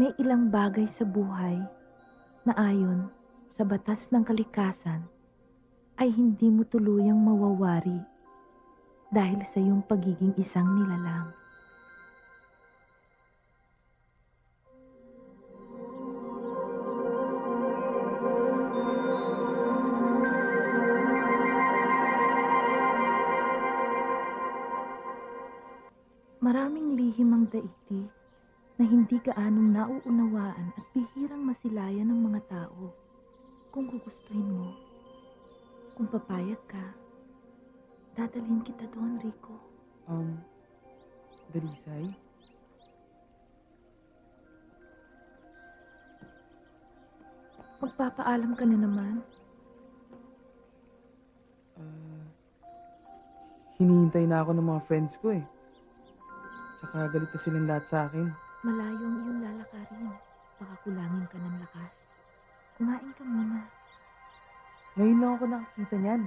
May ilang bagay sa buhay na ayon sa batas ng kalikasan ay hindi mo tuluyang mawawari dahil sa iyong pagiging isang nilalang. Maraming lihim ang daigdig na hindi gaanong nauunawaan at bihirang masilayan ng mga tao. Kung gugustuhin mo, kung papayag ka, dadalhin kita doon, Rico. Um, Dalisay? Magpapaalam ka na naman. Ah, hinihintay na ako ng mga friends ko eh. Tsaka galit na silang lahat sa akin. Malayo ang iyong lalakarin. Baka kulangin ka ng lakas. Kumain ka muna. Ngayon lang ako nakakita niyan.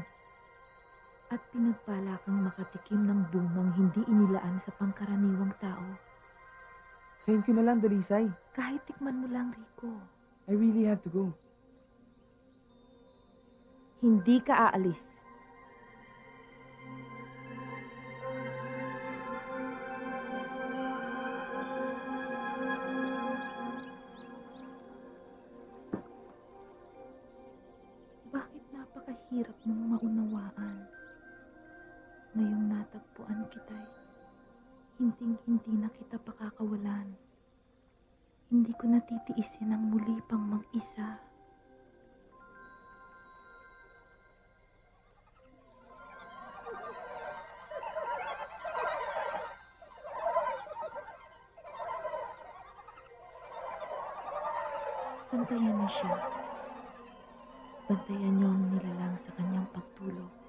At pinagpala kang makatikim ng bungang hindi inilaan sa pangkaraniwang tao. Thank you na lang, Dalisay. Kahit tikman mo lang, Rico. I really have to go. Hindi ka aalis. Napakahirap mong maunawaan? Ngayong natagpuan kita'y hinding-hindi na kita pakakawalan. Hindi ko natitiisin ang muli pang mag-isa. Bantayan niyo siya. Bantayan niyo ang nilalang sa kanyang pagtulog.